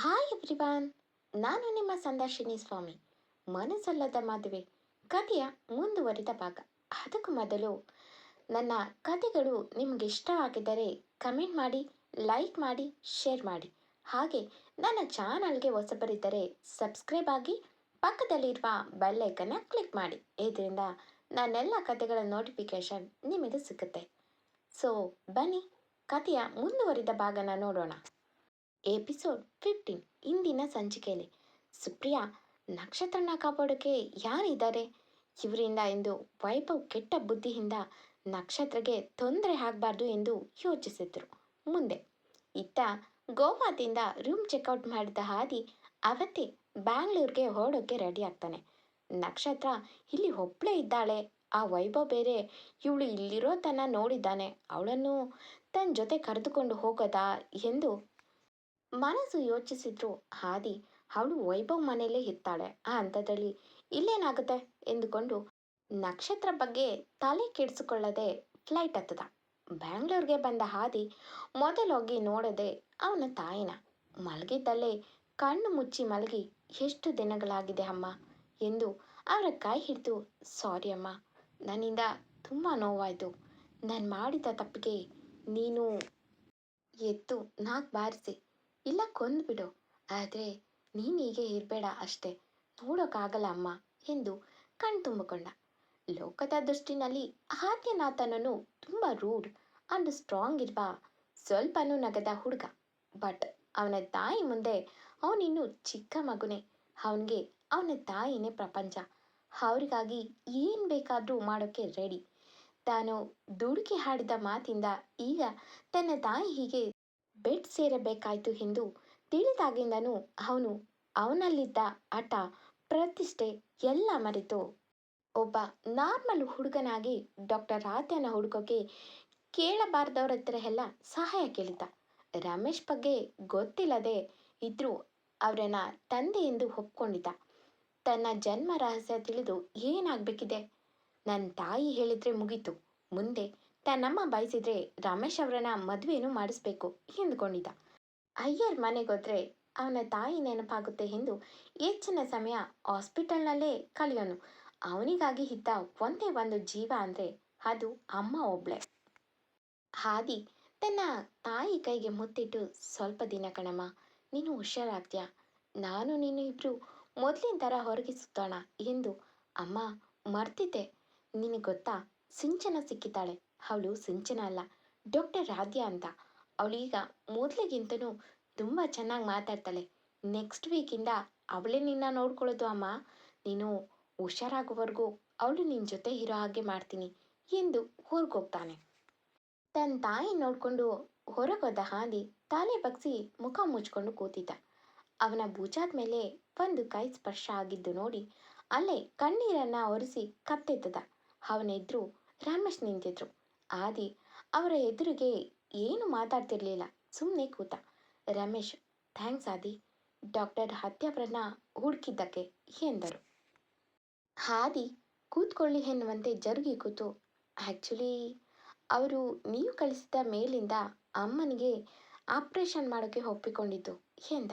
Hi everyone ನಾನು ನಿಮ್ಮ ಸಂದರ್ಶಿನಿ ಸ್ವಾಮಿ. ಮನಸ್ಸಲ್ಲದ ಮದುವೆ ಕಥೆಯ ಮುಂದುವರಿದ ಭಾಗ. ಅದಕ್ಕೂ ಮೊದಲು ನನ್ನ ಕಥೆಗಳು ನಿಮಗೆ ಇಷ್ಟವಾಗಿದ್ದರೆ ಕಮೆಂಟ್ ಮಾಡಿ, ಲೈಕ್ ಮಾಡಿ, ಶೇರ್ ಮಾಡಿ. ಹಾಗೆ ನನ್ನ ಚಾನಲ್ಗೆ ಹೊಸಬರಿದ್ದರೆ ಸಬ್ಸ್ಕ್ರೈಬ್ ಆಗಿ ಪಕ್ಕದಲ್ಲಿರುವ ಬೆಲ್ಲೈಕನ್ನ ಕ್ಲಿಕ್ ಮಾಡಿ. ಇದರಿಂದ ನನ್ನೆಲ್ಲ ಕಥೆಗಳ ನೋಟಿಫಿಕೇಶನ್ ನಿಮಗೆ ಸಿಗುತ್ತೆ. ಸೊ ಬನ್ನಿ, ಕಥೆಯ ಮುಂದುವರಿದ ಭಾಗನ ನೋಡೋಣ. ಎಪಿಸೋಡ್ ಫಿಫ್ಟೀನ್ ಇಂದಿನ ಸಂಚಿಕೆಯಲ್ಲಿ. ಸುಪ್ರಿಯಾ ನಕ್ಷತ್ರನ ಕಾಪಾಡೋಕ್ಕೆ ಯಾರಿದ್ದಾರೆ? ಇವರಿಂದ ಎಂದು ವೈಭವ್ ಕೆಟ್ಟ ಬುದ್ಧಿಯಿಂದ ನಕ್ಷತ್ರಗೆ ತೊಂದರೆ ಆಗಬಾರ್ದು ಎಂದು ಯೋಚಿಸಿದ್ರು. ಮುಂದೆ, ಇತ್ತ ಗೋವಾದಿಂದ ರೂಮ್ ಚೆಕ್ಔಟ್ ಮಾಡಿದ ಹಾದಿ ಅವತ್ತೇ ಬ್ಯಾಂಗ್ಳೂರ್ಗೆ ಹೊರಡೋಕ್ಕೆ ರೆಡಿ ಆಗ್ತಾನೆ. ನಕ್ಷತ್ರ ಇಲ್ಲಿ ಒಬ್ಬಳೇ ಇದ್ದಾಳೆ. ಆ ವೈಭವ್ ಬೇರೆ ಇವಳು ಇಲ್ಲಿರೋ ತನ ನೋಡಿದ್ದಾನೆ. ಅವಳನ್ನು ತನ್ನ ಜೊತೆ ಕರೆದುಕೊಂಡು ಹೋಗೋದಾ ಎಂದು ಮನಸ್ಸು ಯೋಚಿಸಿದ್ರು, ಹಾದಿ, ಅವಳು ವೈಭವ್ ಮನೆಯಲ್ಲೇ ಇರ್ತಾಳೆ, ಆ ಹಂತದಲ್ಲಿ ಇಲ್ಲೇನಾಗುತ್ತೆ? ಎಂದುಕೊಂಡು ನಕ್ಷತ್ರ ಬಗ್ಗೆ ತಲೆ ಕೆಡಿಸಿಕೊಳ್ಳದೆ ಫ್ಲೈಟ್ ಹತ್ತದ. ಬ್ಯಾಂಗ್ಳೂರ್ಗೆ ಬಂದ ಹಾದಿ ಮೊದಲೋಗಿ ನೋಡದೆ ಅವನ ತಾಯಿನ. ಮಲಗಿದ್ದಲ್ಲೇ ಕಣ್ಣು ಮುಚ್ಚಿ ಮಲಗಿ, ಎಷ್ಟು ದಿನಗಳಾಗಿದೆ ಅಮ್ಮ? ಎಂದು ಅವರ ಕೈ ಹಿಡಿದು, ಸಾರಿ ಅಮ್ಮ, ನನ್ನಿಂದ ತುಂಬ ನೋವಾಯಿತು. ನಾನು ಮಾಡಿದ ತಪ್ಪಿಗೆ ನೀನು ಎದ್ದು ನಾಲ್ಕು ಬಾರಿಸಿ ಇಲ್ಲ ಕೊಂದ್ಬಿಡು ಆದರೆ ನೀನು ಹೀಗೆ ಇರಬೇಡ ಅಷ್ಟೇ. ನೋಡೋಕ್ಕಾಗಲ್ಲ ಅಮ್ಮ ಎಂದು ಕಣ್ ತುಂಬಿಕೊಂಡ. ಲೋಕದ ದೃಷ್ಟಿನಲ್ಲಿ ಆದ್ಯನಾಥನನು ತುಂಬ ರೂಡ್ ಅಂಡ್ ಸ್ಟ್ರಾಂಗ್ ಇರುವ ಸ್ವಲ್ಪನೂ ನಗದ ಹುಡುಗ. ಬಟ್ ಅವನ ತಾಯಿ ಮುಂದೆ ಅವನಿನ್ನು ಚಿಕ್ಕ ಮಗುನೇ. ಅವನಿಗೆ ಅವನ ತಾಯಿನೇ ಪ್ರಪಂಚ. ಅವರಿಗಾಗಿ ಏನು ಬೇಕಾದರೂ ಮಾಡೋಕ್ಕೆ ರೆಡಿ. ತಾನು ದುಡುಕಿ ಹಾಡಿದ ಮಾತಿಂದ ಈಗ ತನ್ನ ತಾಯಿ ಹೀಗೆ ಬೆಡ್ ಸೇರಬೇಕಾಯ್ತು ಎಂದು ತಿಳಿದಾಗಿಂದನೂ ಅವನು ಅವನಲ್ಲಿದ್ದ ಹಠ ಪ್ರತಿಷ್ಠೆ ಎಲ್ಲ ಮರೆತು. ಒಬ್ಬ ನಾರ್ಮಲ್ ಹುಡುಗನಾಗಿ ಡಾಕ್ಟರ್ ಆದ್ಯನ ಹುಡುಗಕ್ಕೆ ಕೇಳಬಾರ್ದವ್ರ ಹತ್ರ ಎಲ್ಲ ಸಹಾಯ ಕೇಳಿದ್ದ. ರಮೇಶ್ ಬಗ್ಗೆ ಗೊತ್ತಿಲ್ಲದೆ ಇದ್ರೂ ಅವರನ್ನ ತಂದೆ ಎಂದು ಒಪ್ಕೊಂಡಿದ್ದ. ತನ್ನ ಜನ್ಮ ರಹಸ್ಯ ತಿಳಿದು ಏನಾಗಬೇಕಿದೆ? ನನ್ನ ತಾಯಿ ಹೇಳಿದ್ರೆ ಮುಗೀತು. ಮುಂದೆ ತನ್ನಮ್ಮ ಬಯಸಿದ್ರೆ ರಮೇಶ್ ಅವರನ್ನ ಮದುವೆನೂ ಮಾಡಿಸ್ಬೇಕು ಎಂದುಕೊಂಡಿದ್ದ. ಅಯ್ಯರ್ ಮನೆಗೋದ್ರೆ ಅವನ ತಾಯಿ ನೆನಪಾಗುತ್ತೆ ಎಂದು ಹೆಚ್ಚಿನ ಸಮಯ ಹಾಸ್ಪಿಟಲ್ನಲ್ಲೇ ಕಳೆಯೋನು. ಅವನಿಗಾಗಿ ಇದ್ದ ಒಂದೇ ಒಂದು ಜೀವ ಅಂದರೆ ಅದು ಅಮ್ಮ ಒಬ್ಳೆ. ಹಾದಿ, ತನ್ನ ತಾಯಿ ಕೈಗೆ ಮುತ್ತಿಟ್ಟು, ಸ್ವಲ್ಪ ದಿನ ಕಣಮ್ಮ, ನೀನು ಹುಷಾರಾಗ್ತೀಯಾ? ನಾನು ನೀನು ಇಬ್ರು ಮೊದಲಿನ ಥರ ಹೊರಗೆ ಸುತ್ತೋಣ ಎಂದು ಅಮ್ಮ ಮರ್ತಿದ್ದೆ. ನಿನಗೆ ಗೊತ್ತಾ? ಸಿಂಚನ ಸಿಕ್ಕಿದ್ದಾಳೆ. ಅವಳು ಸಿಂಚನ ಅಲ್ಲ. ಡಾಕ್ಟರ್ ರಾಧ್ಯ ಅಂತ. ಅವಳೀಗ ಮೊದಲಿಗಿಂತನೂ ತುಂಬ ಚೆನ್ನಾಗಿ ಮಾತಾಡ್ತಾಳೆ. ನೆಕ್ಸ್ಟ್ ವೀಕಿಂದ ಅವಳೇ ನಿನ್ನ ನೋಡ್ಕೊಳ್ಳೋದು ಅಮ್ಮ. ನೀನು ಹುಷಾರಾಗುವವರೆಗೂ ಅವಳು ನಿನ್ನ ಜೊತೆ ಇರೋ ಹಾಗೆ ಮಾಡ್ತೀನಿ ಎಂದು ಹೊರಗೋಗ್ತಾನೆ ತನ್ನ ತಾಯಿ ನೋಡಿಕೊಂಡು ಹೊರಗೋದ ಹಾದಿ ತಲೆ ಬಗ್ಸಿ ಮುಖ ಮುಚ್ಕೊಂಡು ಕೂತಿದ್ದ. ಅವನ ಭುಜಾದ ಮೇಲೆ ಒಂದು ಕೈ ಸ್ಪರ್ಶ ಆಗಿದ್ದು ನೋಡಿ ಅಲ್ಲೇ ಕಣ್ಣೀರನ್ನ ಒರೆಸಿ ಕತ್ತೆತ್ತದ. ಅವನೆದ್ರು ರಮೇಶ್ ನಿಂತಿದ್ರು. ಆದಿ ಅವರ ಎದುರಿಗೆ ಏನು ಮಾತಾಡ್ತಿರ್ಲಿಲ್ಲ. ಸುಮ್ಮನೆ ಕೂತ. ರಮೇಶ್, ಥ್ಯಾಂಕ್ಸ್ ಆದಿ. ಡಾಕ್ಟರ್ ಹತ್ಯಾವ್ರನ್ನ ಹುಡುಕಿದ್ದಕ್ಕೆ, ಎಂದರು. ಹಾದಿ ಕೂತ್ಕೊಳ್ಳಿ ಎನ್ನುವಂತೆ ಜರುಗಿ ಕೂತು. ಆ್ಯಕ್ಚುಲಿ ಅವರು ನೀವು ಕಳಿಸಿದ ಮೇಲಿಂದ ಅಮ್ಮನಿಗೆ ಆಪ್ರೇಷನ್ ಮಾಡೋಕ್ಕೆ ಒಪ್ಪಿಕೊಂಡಿದ್ದು, ಎಂದ.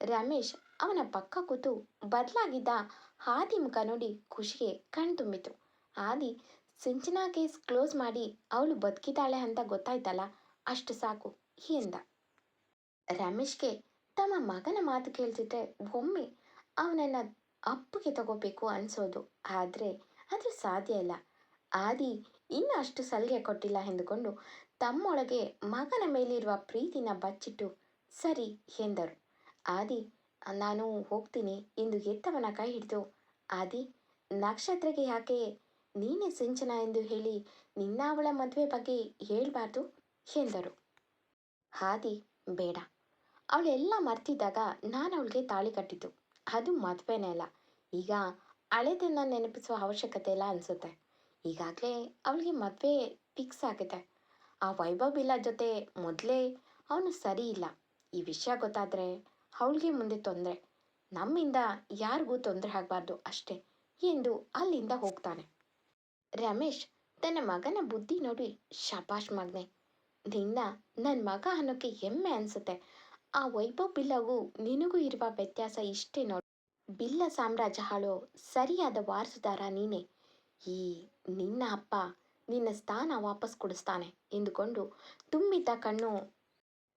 ರಮೇಶ್ ಅವನ ಪಕ್ಕ ಕೂತು ಬದಲಾಗಿದ್ದ ಹಾದಿ ಮುಖ ನೋಡಿ ಖುಷಿಗೆ ಕಣ್ತುಂಬಿತು. ಆದಿ ಸಿಂಚನಾ ಕೇಸ್ ಕ್ಲೋಸ್ ಮಾಡಿ ಅವಳು ಬದುಕಿದ್ದಾಳೆ ಅಂತ ಗೊತ್ತಾಯ್ತಲ್ಲ? ಅಷ್ಟು ಸಾಕು, ಎಂದ. ರಮೇಶ್ಗೆ ತಮ್ಮ ಮಗನ ಮಾತು ಕೇಳ್ತಿದ್ರೆ ಒಮ್ಮೆ ಅವನನ್ನು ಅಪ್ಪಿಗೆ ತಗೋಬೇಕು ಅನ್ಸೋದು. ಆದರೆ ಅದು ಸಾಧ್ಯ ಇಲ್ಲ. ಆದಿ ಇನ್ನೂ ಅಷ್ಟು ಸಲಿಗೆ ಕೊಟ್ಟಿಲ್ಲ ಎಂದುಕೊಂಡು ತಮ್ಮೊಳಗೆ ಮಗನ ಮೇಲಿರುವ ಪ್ರೀತಿನ ಬಚ್ಚಿಟ್ಟು, ಸರಿ ಎಂದರು. ಆದಿ, ನಾನು ಹೋಗ್ತೀನಿ ಎಂದು ಎತ್ತವನ ಕೈ ಹಿಡಿದು, ಆದಿ, ನಕ್ಷತ್ರಕ್ಕೆ ಯಾಕೆ ನೀನೇ ಸಿಂಚನ ಎಂದು ಹೇಳಿ ನಿನ್ನ ಅವಳ ಮದುವೆ ಬಗ್ಗೆ ಹೇಳಬಾರ್ದು ಎಂದರು. ಹಾದಿ, ಬೇಡ. ಅವಳೆಲ್ಲ ಮರ್ತಿದ್ದಾಗ ನಾನು ಅವಳಿಗೆ ತಾಳಿ ಕಟ್ಟಿದ್ದು. ಅದು ಮದುವೆನೇ ಅಲ್ಲ. ಈಗ ಹಳೆದನ್ನು ನೆನಪಿಸುವ ಅವಶ್ಯಕತೆ ಇಲ್ಲ ಅನಿಸುತ್ತೆ. ಈಗಾಗಲೇ ಅವಳಿಗೆ ಮದುವೆ ಫಿಕ್ಸ್ ಆಗಿದೆ. ಆ ವೈಭವ್ ಇಲ್ಲ ಜೊತೆ ಮೊದಲೇ ಅವನು ಸರಿ ಇಲ್ಲ. ಈ ವಿಷಯ ಗೊತ್ತಾದರೆ ಅವಳಿಗೆ ಮುಂದೆ ತೊಂದರೆ. ನಮ್ಮಿಂದ ಯಾರಿಗೂ ತೊಂದರೆ ಆಗಬಾರ್ದು ಅಷ್ಟೇ ಎಂದು ಅಲ್ಲಿಂದ ಹೋಗ್ತಾನೆ. ರಮೇಶ್ ತನ್ನ ಮಗನ ಬುದ್ಧಿ ನೋಡಿ ಶಬಾಷ್ ಮಗ್ನೆ. ನಿನ್ನ ನನ್ನ ಮಗ ಅನ್ನೋಕ್ಕೆ ಹೆಮ್ಮೆ ಅನಿಸುತ್ತೆ. ಆ ವೈಭವ್ ಬಿಲ್ಲಗೂ ನಿನಗೂ ಇರುವ ವ್ಯತ್ಯಾಸ ಇಷ್ಟೇ ನೋಡು. ಬಿಲ್ಲ ಸಾಮ್ರಾಜ್ಯ ಹಾಳೋ ಸರಿಯಾದ ವಾರಸುದಾರ ನೀನೇ. ಈ ನಿನ್ನ ಅಪ್ಪ ನಿನ್ನ ಸ್ಥಾನ ವಾಪಸ್ ಕೊಡಿಸ್ತಾನೆ ಎಂದುಕೊಂಡು ತುಂಬಿದ್ದ ಕಣ್ಣು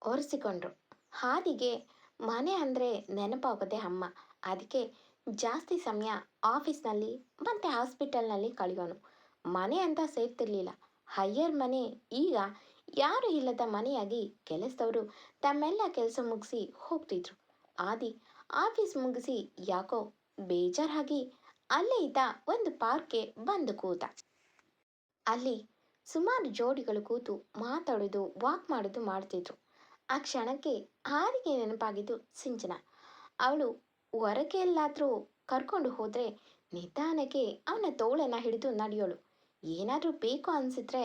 ಒರೆಸಿಕೊಂಡ್ರು. ಹಾದಿಗೆ ಮನೆ ಅಂದರೆ ನೆನಪಾಗೋದೆ ಅಮ್ಮ. ಅದಕ್ಕೆ ಜಾಸ್ತಿ ಸಮಯ ಆಫೀಸ್ನಲ್ಲಿ ಮತ್ತು ಹಾಸ್ಪಿಟಲ್ನಲ್ಲಿ ಕಳೆಯೋನು. ಮನೆ ಅಂತ ಸೇರ್ತಿರ್ಲಿಲ್ಲ. ಹೈಯರ್ ಮನೆ ಈಗ ಯಾರು ಇಲ್ಲದ ಮನೆಯಾಗಿ ಕೆಲಸದವರು ತಮ್ಮೆಲ್ಲ ಕೆಲಸ ಮುಗಿಸಿ ಹೋಗ್ತಿದ್ರು. ಆದಿ ಆಫೀಸ್ ಮುಗಿಸಿ ಯಾಕೋ ಬೇಜಾರಾಗಿ ಅಲ್ಲೇ ಇದ್ದ ಒಂದು ಪಾರ್ಕ್ಗೆ ಬಂದು ಕೂತ. ಅಲ್ಲಿ ಸುಮಾರು ಜೋಡಿಗಳು ಕೂತು ಮಾತಾಡೋದು, ವಾಕ್ ಮಾಡೋದು ಮಾಡ್ತಿದ್ರು. ಆ ಕ್ಷಣಕ್ಕೆ ಹಾರಿಗೆ ನೆನಪಾಗಿದ್ದು ಸಿಂಚನ. ಅವಳು ಹೊರಗೆ ಎಲ್ಲಾದರೂ ಕರ್ಕೊಂಡು ಹೋದರೆ ನಿಧಾನಕ್ಕೆ ಅವನ ತೋಳನ್ನು ಹಿಡಿದು ನಡೆಯೋಳು. ಏನಾದರೂ ಬೇಕು ಅನಿಸಿದ್ರೆ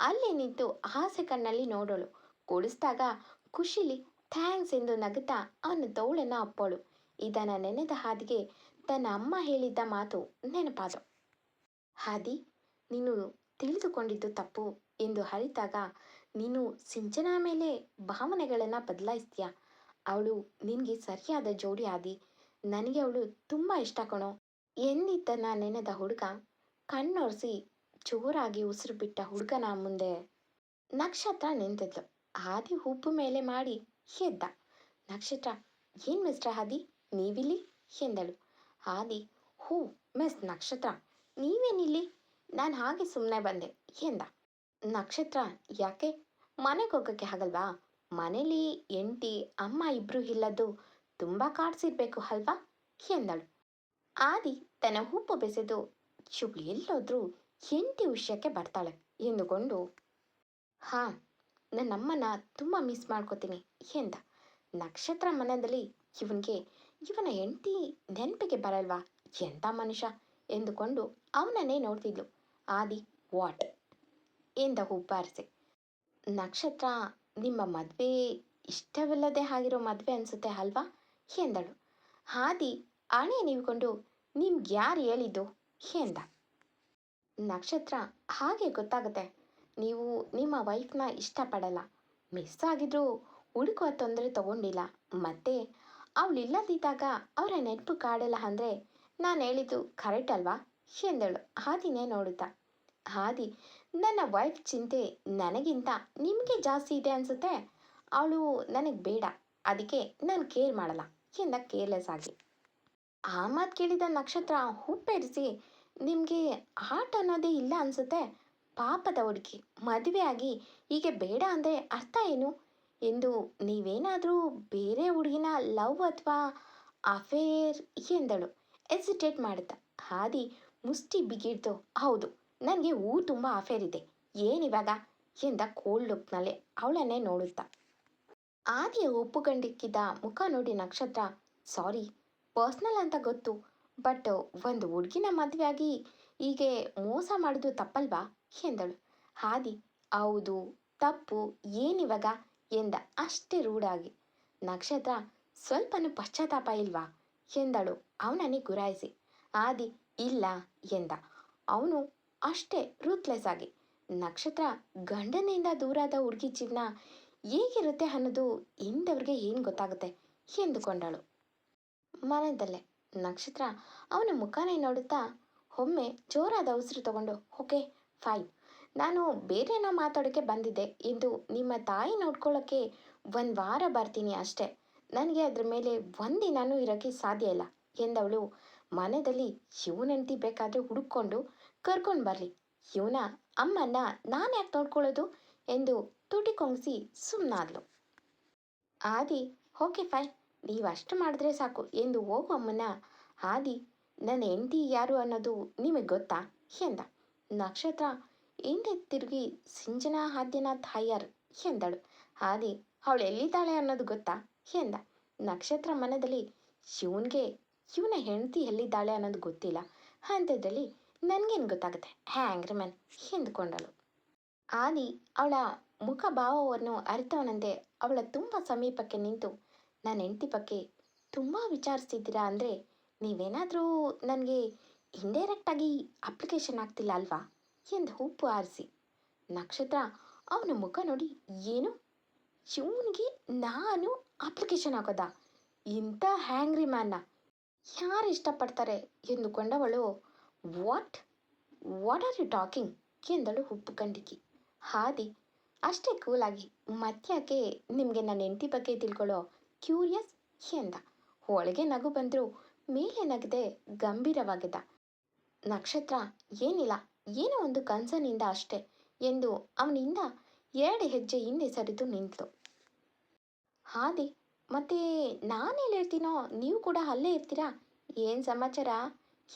ಅಲ್ಲಿ ನಿಂತು ಆಸೆ ಕಣ್ಣಲ್ಲಿ ನೋಡೋಳು. ಕೊಡಿಸ್ದಾಗ ಖುಷಿಲಿ ಥ್ಯಾಂಕ್ಸ್ ಎಂದು ನಗುತ್ತಾ ಅವನ ತೋಳನ್ನು ಅಪ್ಪಳು. ಇದನ್ನು ನೆನೆದ ಹಾದಿಗೆ ತನ್ನ ಅಮ್ಮ ಹೇಳಿದ್ದ ಮಾತು ನೆನಪಾದ. ಹಾದಿ, ನೀನು ತಿಳಿದುಕೊಂಡಿದ್ದು ತಪ್ಪು ಎಂದು ಅರಿತಾಗ ನೀನು ಸಿಂಚನ ಮೇಲೆ ಭಾವನೆಗಳನ್ನು ಬದಲಾಯಿಸ್ತೀಯ? ಅವಳು ನಿನಗೆ ಸರಿಯಾದ ಜೋಡಿ ಆದಿ. ನನಗೆ ಅವಳು ತುಂಬ ಇಷ್ಟ ಕಣೋ ಎಂದಿದ್ದನ್ನ ನೆನೆದ ಹುಡುಗ ಕಣ್ಣೊರೆಸಿ ಜೋರಾಗಿ ಉಸಿರು ಬಿಟ್ಟ ಹುಡುಗನ ಮುಂದೆ ನಕ್ಷತ್ರ ನಿಂತಿದ್ಲು. ಆದಿ ಹುಬ್ಬು ಮೇಲೆ ಮಾಡಿ ಎದ್ದ. ನಕ್ಷತ್ರ, ಏನ್ ಮಿಸ್ಟರ್ ಹಾದಿ? ನೀವಿಲ್ಲಿ? ಎಂದಳು. ಆದಿ ಹೂ, ಮಿಸ್ ನಕ್ಷತ್ರ, ನೀವೇನಿಲ್ಲಿ? ನಾನು ಹಾಗೆ ಸುಮ್ಮನೆ ಬಂದೆ, ಎಂದ. ನಕ್ಷತ್ರ, ಯಾಕೆ? ಮನೆಗೆ ಹೋಗೋಕ್ಕೆ ಆಗಲ್ವಾ? ಮನೇಲಿ ಎಂಟಿ, ಅಮ್ಮ ಇಬ್ರು ಇಲ್ಲದ್ದು ತುಂಬ ಕಾಡ್ಸಿರ್ಬೇಕು ಅಲ್ವಾ? ಎಂದಳು. ಆದಿ ತನ್ನ ಹುಬ್ಬು ಬೆಸೆದು ಶುಭ್ಳು ಎಲ್ಲೋದ್ರೂ ಎಂಟಿ ವಿಷಯಕ್ಕೆ ಬರ್ತಾಳೆ ಎಂದುಕೊಂಡು, ಹಾಂ ನನ್ನಮ್ಮನ ತುಂಬ ಮಿಸ್ ಮಾಡ್ಕೋತೀನಿ ಎಂದ. ನಕ್ಷತ್ರ ಮನದಲ್ಲಿ ಇವನಿಗೆ, ಇವನ ಎಂಟಿ ನೆನಪಿಗೆ ಬರಲ್ವಾ ಎಂಥ ಮನುಷ್ಯ? ಎಂದುಕೊಂಡು ಅವನನ್ನೇ ನೋಡ್ತಿದ್ಲು. ಆದಿ ವಾಟ್ ಎಂದ ಹುಬ್ಬಾರಿಸಿ. ನಕ್ಷತ್ರ, ನಿಮ್ಮ ಮದುವೆ ಇಷ್ಟವಿಲ್ಲದೆ ಆಗಿರೋ ಮದುವೆ ಅನಿಸುತ್ತೆ ಅಲ್ವಾ? ಎಂದಳು. ಹಾದಿ ಹಣೆ ನೀವಿಕೊಂಡು ನಿಮ್ಗೆ ಯಾರು ಹೇಳಿದ್ದು? ಎಂದ. ನಕ್ಷತ್ರ ಹಾಗೆ ಗೊತ್ತಾಗುತ್ತೆ. ನೀವು ನಿಮ್ಮ ವೈಫ್ನ ಇಷ್ಟಪಡಲ್ಲ. ಮಿಸ್ ಆಗಿದ್ರು ಹುಡುಕುವ ತೊಂದರೆ ತಗೊಂಡಿಲ್ಲ. ಮತ್ತೆ ಅವಳಿಲ್ಲದಿದ್ದಾಗ ಅವರ ನೆನಪು ಕಾಡಲ್ಲ ಅಂದರೆ ನಾನು ಹೇಳಿದ್ದು ಕರೆಕ್ಟ್ ಅಲ್ವಾ? ಎಂದಳು ಹಾದಿನೇ ನೋಡುತ್ತಾ. ಹಾದಿ, ನನ್ನ ವೈಫ್ ಚಿಂತೆ ನನಗಿಂತ ನಿಮಗೆ ಜಾಸ್ತಿ ಇದೆ ಅನಿಸುತ್ತೆ? ಅವಳು ನನಗೆ ಬೇಡ. ಅದಕ್ಕೆ ನಾನು ಕೇರ್ ಮಾಡಲ್ಲ ಎಂದ ಕೇರ್ಲೆಸ್ ಆಗಿ. ಆ ಮಾತು ಕೇಳಿದ ನಕ್ಷತ್ರ ಹುಪ್ಪೇರಿಸಿ ನಿಮಗೆ ಆಟ ಅನ್ನೋದೇ ಇಲ್ಲ ಅನಿಸುತ್ತೆ? ಪಾಪದ ಹುಡುಗಿ, ಮದುವೆ ಆಗಿ ಹೀಗೆ ಬೇಡ ಅಂದರೆ ಅರ್ಥ ಏನು? ಎಂದು ನೀವೇನಾದರೂ ಬೇರೆ ಹುಡುಗಿನ ಲವ್ ಅಥವಾ ಅಫೇರ್ ಎಂದಳು. ಎಸಿಟೇಟ್ ಮಾಡುತ್ತಾ. ಹಾದಿ ಮುಷ್ಟಿ ಬಿಗಿಡ್ದು, ಹೌದು, ನನಗೆ ಊ ತುಂಬ ಅಫೇರ್ ಇದೆ ಏನಿವಾಗ ಎಂದ ಕೋಲ್ಡ್ ಲುಕ್ನಲ್ಲಿ ಅವಳನ್ನೇ ನೋಡುತ್ತಾ. ಆದಿಯ ಒಪ್ಪುಗಂಡಿಕ್ಕಿದ್ದ ಮುಖ ನೋಡಿ ನಕ್ಷತ್ರ, ಸಾರಿ, ಪರ್ಸ್ನಲ್ ಅಂತ ಗೊತ್ತು ಬಟ್ ಒಂದು ಹುಡುಗಿನ ಮದುವೆಯಾಗಿ ಹೀಗೆ ಮೋಸ ಮಾಡೋದು ತಪ್ಪಲ್ವಾ? ಎಂದಳು. ಹಾದಿ, ಹೌದು, ತಪ್ಪು, ಏನಿವಾಗ? ಎಂದ ಅಷ್ಟೇ ರೂಢಾಗಿ. ನಕ್ಷತ್ರ, ಸ್ವಲ್ಪನೂ ಪಶ್ಚಾತ್ತಾಪ ಇಲ್ವಾ? ಎಂದಳು. ಅವನನ್ನೇ ಗುರಾಯಿಸಿ. ಆದಿ ಇಲ್ಲ, ಎಂದ. ಅವನು ಅಷ್ಟೇ ರೂತ್ಲೆಸ್ ಆಗಿ. ನಕ್ಷತ್ರ ಗಂಡನಿಂದ ದೂರಾದ ಹುಡುಗಿ ಜೀವನ ಹೇಗಿರುತ್ತೆ ಅನ್ನೋದು ಇಂದವ್ರಿಗೆ ಏನು ಗೊತ್ತಾಗುತ್ತೆ? ಎಂದುಕೊಂಡಳು. ಮನದಲ್ಲೇ ನಕ್ಷತ್ರ ಅವನ ಮುಖನೇ ನೋಡುತ್ತಾ ಒಮ್ಮೆ ಜೋರಾದ ಉಸಿರು ತಗೊಂಡು, ಓಕೆ, ಫೈನ್. ನಾನು ಬೇರೆನೋ ಮಾತಾಡೋಕ್ಕೆ ಬಂದಿದ್ದೆ. ಇಂದು ನಿಮ್ಮ ತಾಯಿ ನೋಡ್ಕೊಳ್ಳೋಕ್ಕೆ ಒಂದು ವಾರ ಬರ್ತೀನಿ ಅಷ್ಟೇ. ನನಗೆ ಅದ್ರ ಮೇಲೆ ಒಂದಿನೂ ಇರೋಕ್ಕೆ ಸಾಧ್ಯ ಇಲ್ಲ ಎಂದವಳು ಮನೆಯಲ್ಲಿ ಇವನಂತಿ ಬೇಕಾದರೆ ಹುಡುಕೊಂಡು ಕರ್ಕೊಂಡು ಬರಲಿ ಇವನ ಅಮ್ಮನ್ನ ನಾನು ಯಾಕೆ ನೋಡ್ಕೊಳ್ಳೋದು? ಎಂದು ತುಟಿ ಕೊಂಗಿಸಿ ಸುಮ್ಮನಾದ್ಲು ಆದಿ, ಓಕೆ, ಫೈನ್. ನೀವು ಅಷ್ಟು ಮಾಡಿದ್ರೆ ಸಾಕು. ಎಂದು ಹೋಗುವಮ್ಮನ ಹಾದಿ ನನ್ನ ಹೆಂಡತಿ ಯಾರು ಅನ್ನೋದು ನಿಮಗೆ ಗೊತ್ತಾ? ಎಂದ. ನಕ್ಷತ್ರ ಹಿಂದೆ ತಿರುಗಿ ಸಿಂಜನಾ ಹಾದ್ಯನ ಹಯ್ಯರ್ ಎಂದಳು. ಹಾದಿ ಅವಳು ಎಲ್ಲಿದ್ದಾಳೆ ಅನ್ನೋದು ಗೊತ್ತಾ? ಎಂದ. ನಕ್ಷತ್ರ ಮನದಲ್ಲಿ ಶಿವನ್ಗೆ, ಇವನ ಹೆಂಡತಿ ಎಲ್ಲಿದ್ದಾಳೆ ಅನ್ನೋದು ಗೊತ್ತಿಲ್ಲ. ಅಂಥದ್ರಲ್ಲಿ ನನಗೇನು ಗೊತ್ತಾಗುತ್ತೆ? ಹ್ಯಾಂಗ್ರಿ ಮ್ಯಾನ್ ಎಂದುಕೊಂಡಳು. ಆದಿ ಅವಳ ಮುಖಭಾವವನ್ನು ಅರಿತವನಂತೆ ಅವಳ ತುಂಬ ಸಮೀಪಕ್ಕೆ ನಿಂತು ನನ್ನ ಹೆಂಡತಿ ಬಗ್ಗೆ ತುಂಬ ವಿಚಾರಿಸ್ತಿದ್ದೀರಾ ಅಂದರೆ ನೀವೇನಾದರೂ ನನಗೆ ಇಂಡೈರೆಕ್ಟಾಗಿ ಅಪ್ಲಿಕೇಶನ್ ಆಗ್ತಿಲ್ಲ ಅಲ್ವಾ? ಎಂದು ಹುಪ್ಪು ಆರಿಸಿ. ನಕ್ಷತ್ರ ಅವನ ಮುಖ ನೋಡಿ ಏನು? ಇವನಿಗೆ ನಾನು ಅಪ್ಲಿಕೇಶನ್ ಹಾಕೋದಾ? ಇಂಥ ಹ್ಯಾಂಗ್ರಿ ಮ್ಯಾನ್ನ ಯಾರು ಇಷ್ಟಪಡ್ತಾರೆ ಎಂದುಕೊಂಡವಳು what what are you talking ಎಂದಳು ಉಪ್ಪು ಕಂಡಿಕಿ ಹಾದಿ ಅಷ್ಟೇ ಕೂಲಾಗಿ ಮತ್ತ್ಯಾಕೆ ನಿಮಗೆ ನನ್ನ ಹೆಂಡತಿ ಬಗ್ಗೆ ತಿಳ್ಕೊಳ್ಳೋ ಕ್ಯೂರಿಯಸ್ ಎಂದ. ಒಳಗೆ ನಗು ಬಂದರೂ. ಮೇಲೆ ನಗದೆ ಗಂಭೀರವಾಗಿದ್ದ. ನಕ್ಷತ್ರ, ಏನಿಲ್ಲ, ಏನೋ ಒಂದು ಕನ್ಸನಿಂದ ಅಷ್ಟೇ ಎಂದು ಅವನಿಂದ ಎರಡು ಹೆಜ್ಜೆ ಹಿಂದೆ ಸರಿದು ನಿಂತು. ಹಾದಿ, ಮತ್ತೆ ನಾನೆಲ್ಲಿ ಇರ್ತೀನೋ, ನೀವು ಕೂಡ ಅಲ್ಲೇ ಇರ್ತೀರಾ? ಏನು ಸಮಾಚಾರ?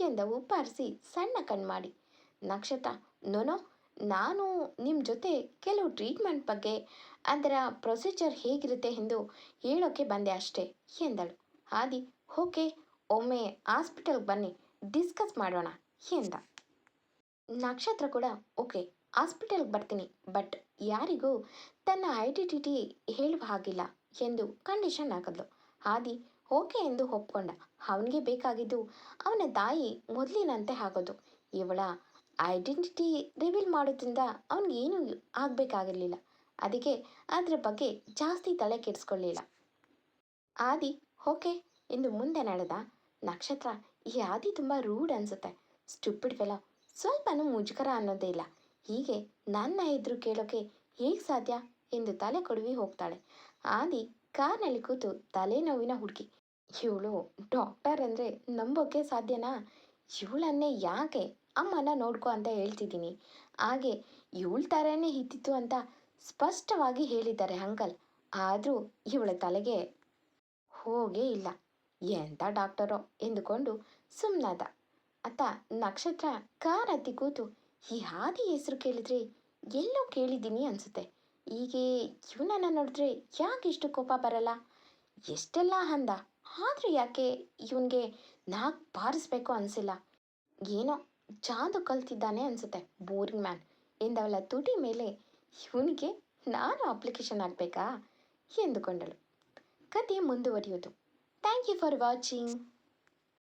ಎಂದ ಉಪ್ಪಾರಿಸಿ ಸಣ್ಣ ಕಣ್ಮಾಡಿ. ಮಾಡಿ ನಕ್ಷತ್ರ, ನೋನೋ, ನಾನು ನಿಮ್ಮ ಜೊತೆ ಕೆಲವು ಟ್ರೀಟ್ಮೆಂಟ್ ಬಗ್ಗೆ ಅದರ ಪ್ರೊಸೀಜರ್ ಹೇಗಿರುತ್ತೆ ಎಂದು ಹೇಳೋಕ್ಕೆ ಬಂದೆ ಅಷ್ಟೇ, ಎಂದಳು. ಹಾದಿ ಓಕೆ, ಒಮ್ಮೆ ಹಾಸ್ಪಿಟಲ್ಗೆ ಬನ್ನಿ ಡಿಸ್ಕಸ್ ಮಾಡೋಣ, ಎಂದ. ನಕ್ಷತ್ರ ಕೂಡ, ಓಕೆ ಹಾಸ್ಪಿಟಲ್ಗೆ ಬರ್ತೀನಿ ಬಟ್ ಯಾರಿಗೂ ತನ್ನ ಐಡೆಂಟಿಟಿ ಹೇಳುವ ಹಾಗಿಲ್ಲ ಎಂದು ಕಂಡೀಷನ್ ಹಾಕಿದ್ಲು. ಆದಿ, ಓಕೆ ಎಂದು ಒಪ್ಕೊಂಡ. ಅವನಿಗೆ ಬೇಕಾಗಿದ್ದು ಅವನ ತಾಯಿ ಮೊದಲಿನಂತೆ ಆಗೋದು ಇವಳ ಐಡೆಂಟಿಟಿ ರಿವೀಲ್ ಮಾಡೋದ್ರಿಂದ ಅವನಿಗೇನು ಆಗಬೇಕಾಗಿರಲಿಲ್ಲ. ಅದಕ್ಕೆ ಅದರ ಬಗ್ಗೆ ಜಾಸ್ತಿ ತಲೆ ಕೆಡಿಸ್ಕೊಳ್ಳಿಲ್ಲ. ಆದಿ, ಓಕೆ ಎಂದು ಮುಂದೆ ನಡೆದ ನಕ್ಷತ್ರ ಈ ಆದಿ ತುಂಬ ರೂಡ್ ಅನಿಸುತ್ತೆ. ಸ್ಟುಪಿಡ್ ಫೆಲ ಸ್ವಲ್ಪನೂ ಮುಜುಗರ ಅನ್ನೋದೇ ಇಲ್ಲ. ಹೀಗೆ ನನ್ನ ಎದುರು ಕೇಳೋಕೆ ಹೇಗೆ ಸಾಧ್ಯ? ಎಂದು ತಲೆ ಕೊಡುವಿ ಹೋಗ್ತಾಳೆ. ಆದಿ ಕಾರ್ನಲ್ಲಿ ಕೂತು ತಲೆನೋವಿನ ಹುಡುಗಿ ಇವಳು ಡಾಕ್ಟರ್ ಅಂದರೆ ನಂಬೋಕೆ ಸಾಧ್ಯನಾ? ಇವಳನ್ನೇ ಯಾಕೆ ಅಮ್ಮನ ನೋಡ್ಕೊ ಅಂತ ಹೇಳ್ತಿದ್ದೀನಿ. ಹಾಗೆ ಇವಳ ಥರನೇ ಇದ್ದಿತ್ತು ಅಂತ ಸ್ಪಷ್ಟವಾಗಿ ಹೇಳಿದ್ದಾರೆ ಅಂಕಲ್. ಆದರೂ ಇವಳ ತಲೆಗೆ ಹೋಗೇ ಇಲ್ಲ. ಎಂಥ ಡಾಕ್ಟರೋ? ಎಂದುಕೊಂಡು ಸುಮ್ಮನಾದ ಅತ್ತ ನಕ್ಷತ್ರ ಕಾರ್ ಹತ್ತಿ ಕೂತು, ಈ ಹಾದಿ ಹೆಸರು ಕೇಳಿದ್ರೆ ಎಲ್ಲೋ ಕೇಳಿದ್ದೀನಿ ಅನಿಸುತ್ತೆ. ಹೀಗೆ ಇವನನ್ನು ನೋಡಿದ್ರೆ ಯಾಕೆ ಇಷ್ಟು ಕೋಪ ಬರಲ್ಲ? ಎಷ್ಟೆಲ್ಲ ಅಂದ ಆದರೂ ಯಾಕೆ ಇವನಿಗೆ ನಾಲ್ಕು ಬಾರಿಸ್ಬೇಕು ಅನಿಸಿಲ್ಲ. ಏನೋ ಜಾದು ಕಲ್ತಿದ್ದಾನೆ ಅನಿಸುತ್ತೆ ಬೋರಿಂಗ್ ಮ್ಯಾನ್ ಎಂದವಳ ತುಟಿ ಮೇಲೆ ಇವನಿಗೆ ನಾನು ಅಪ್ಲಿಕೇಶನ್ ಆಗಬೇಕಾ ಎಂದುಕೊಂಡಳು. ಕತೆ ಮುಂದುವರಿಯೋದು ಥ್ಯಾಂಕ್ ಯು ಫಾರ್ ವಾಚಿಂಗ್